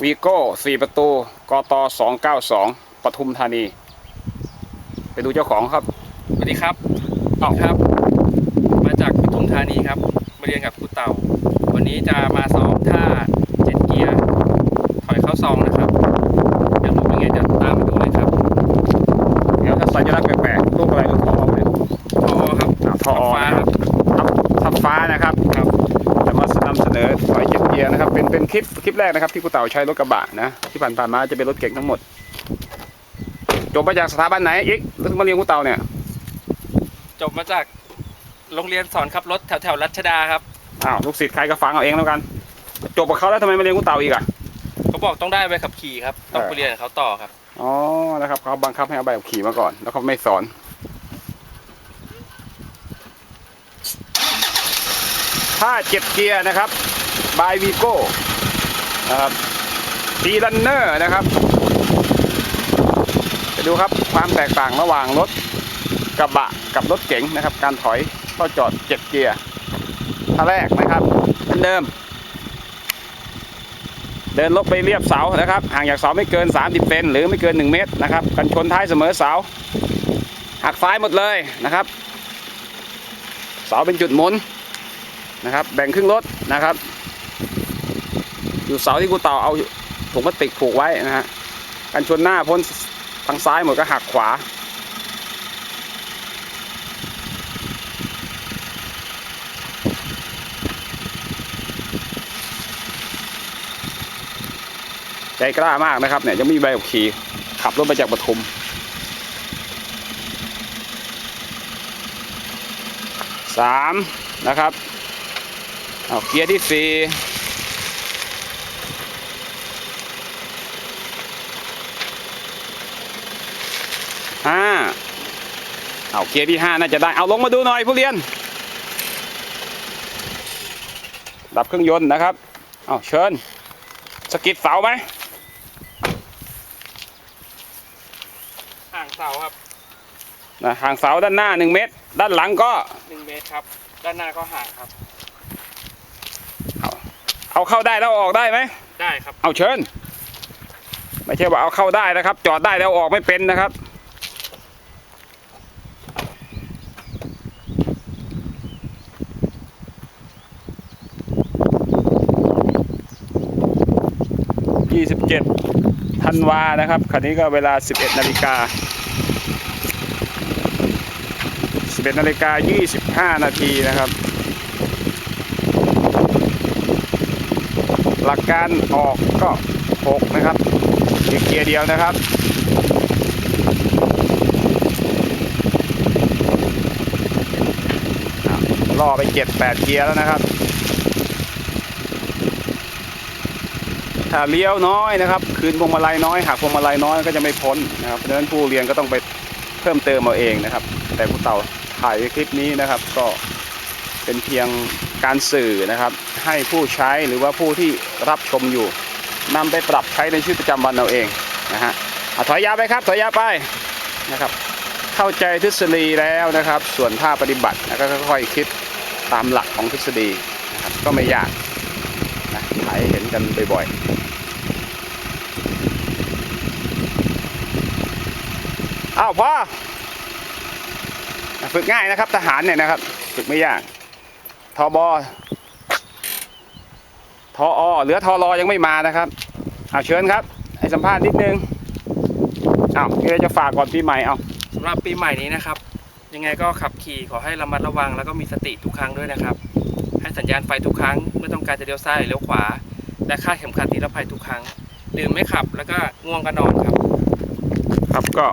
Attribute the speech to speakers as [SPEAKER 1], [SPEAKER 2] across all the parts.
[SPEAKER 1] วีโก้สี่ประตู กตสองเก้าสองปทุมธานี ไปดูเจ้าของครับ
[SPEAKER 2] สวัสดีครับ
[SPEAKER 1] อ้าว
[SPEAKER 2] ครับ มาจากปทุมธานีครับ มาเรียนกับครูเต่า วันนี้จะมาซ้อมท่าเจ็ดเกียร์ถอยเข้าซองนะครับอยากรู้เป็นไงจะตามมาดูเลยครับ
[SPEAKER 1] เดี๋ยวถ้าสัญลักษณ์แปลกๆลูกอะไรลูกทองเลย
[SPEAKER 2] พอครับ
[SPEAKER 1] อ่าทอ
[SPEAKER 2] ฟ้า
[SPEAKER 1] นะ
[SPEAKER 2] ค
[SPEAKER 1] ค
[SPEAKER 2] รั
[SPEAKER 1] รั
[SPEAKER 2] บบ
[SPEAKER 1] ทับทับฟ้านะครับ
[SPEAKER 2] ครับ
[SPEAKER 1] จะมานำเสนอถอยเจ็ ดเกียร์นะครับ เป็นเป็นคลิปคลิปแรกนะครับ ที่กูเต่าใช้รถกระบะนะที่ผ่านผ่านๆมาจะเป็นรถเก่งทั้งหมดจบมาจากสถาบันไหนอีกแล้วถึงมาเรียนกูเต่าเนี่ย
[SPEAKER 2] จบมาจากโรงเรียนสอนขับรถแถวแถวๆรัชดาครับ
[SPEAKER 1] อ้าวลูกศิษย์ใครก็ฟังเอาเองแล้วกัน จบกับเขาแล้วทำไมมาเรียนกูเต่าอีกอะ
[SPEAKER 2] เขาบอกต้องได้ใบขับขี่ครับ ต้อง
[SPEAKER 1] เออ
[SPEAKER 2] ไปเรียนกับเขาต่อครับ
[SPEAKER 1] อ๋อนะครับเขาบังคับให้เอาใบขับขี่มาก่อน แล้วเขาไม่สอนถ้าเจ็ดเกียร์นะครับ บายวีโก้นะครับตีลันเนอร์นะครับไปดูครับความแตกต่างระหว่างรถกระบะกับรถเก๋งนะครับ การถอยเข้าจอดเจ็ดเกียร์ท่าแรกนะครับเหมือนเดิม เดินลบไปเรียบเสานะครับ ห่างจากเสาไม่เกิน 30 เซนหรือไม่เกิน 1 เมตรนะครับกันชนท้ายเสมอเสาหักซ้ายหมดเลยนะครับ เสาเป็นจุดหมุนนะครับ แบ่งครึ่งรถนะครับ อยู่เสาที่กูต่อเอาถุงพลาสติกผูกไว้นะฮะกันชนหน้าพ้นทางซ้ายหมดก็หักขวา ใจกล้ามากนะครับเนี่ยยังไม่มีใบขับขี่ขับรถมาจากปทุมสามนะครับเอาเกียร์ที่สี่ ห้าเอาเกียร์ที่ห้าน่าจะได้ เอาลงมาดูหน่อยผู้เรียน ดับเครื่องยนต์นะครับ เอาเชิญ สกิดเสาไหม
[SPEAKER 2] ห่างเสาครับ
[SPEAKER 1] นะห่างเสาด้านหน้า 1 เมตร ด้านหลังก็
[SPEAKER 2] หนึ่งเมตรครับ ด้านหน้าก็ห่างครับ
[SPEAKER 1] เอาเข้าได้แล้วเอาออกได้ไหม
[SPEAKER 2] ได้ครับ
[SPEAKER 1] เอาเชิญ ไม่ใช่ว่าเอาเข้าได้นะครับ จอดได้แล้วเอาออกไม่เป็นนะครับ 27ธันวานะครับคันนี้ก็เวลา 11นาฬิกา11นาฬิกา25 นาทีนะครับ หลักการออกก็ 6 นะครับอีกเกียร์เดียวนะครับล่อไป 7 8 เกียร์แล้วนะครับ ถ้าเลี้ยวน้อยนะครับ คืนพวงมาลัยน้อยหักพวงมาลัยน้อยก็จะไม่พ้นนะครับเพราะฉะนั้นผู้เรียนก็ต้องไปเพิ่มเติมเอาเองนะครับ แต่ผู้เต่าถ่ายคลิปนี้นะครับ ก็เป็นเพียงการสื่อนะครับ ให้ผู้ใช้หรือว่าผู้ที่รับชมอยู่นำไปปรับใช้ในชีวิตประจำวันเอาเองนะฮะถอยยาวไปครับถอยยาวไปนะครับ เข้าใจทฤษฎีแล้วนะครับ ส่วนภาคปฏิบัตินะก็ค่อยๆคิดตามหลักของทฤษฎีนะครับก็ไม่ยากนะถ่ายเห็นกันบ่อยๆอ้าว พ่อฝึกง่ายนะครับ ทหารเนี่ยนะครับ ฝึกไม่ยากทบทออเหลือทอรอยังไม่มานะครับเอาเชิญครับ ให้สัมภาษณ์นิดนึงเอามีอะไรจะฝากก่อนปีใหม่เอา
[SPEAKER 2] สำหรับปีใหม่นี้นะครับ ยังไงก็ขับขี่ขอให้ระมัดระวัง แล้วก็มีสติทุกครั้งด้วยนะครับ ให้สัญญาณไฟทุกครั้งเมื่อต้องการจะเลี้ยวซ้ายหรือเลี้ยวขวา และคาดเข็มขัดนิรภัยทุกครั้งดื่มไม่ขับแล้วก็ง่วงก็นอนครับ
[SPEAKER 1] ครับก็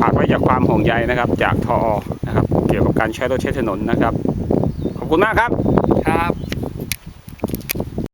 [SPEAKER 1] ฝากไว้จากความห่วงใยนะครับ จากทอนะครับ เกี่ยวกับการใช้รถใช้ถนนนะครับ ขอบคุณมากครับ
[SPEAKER 2] ครับ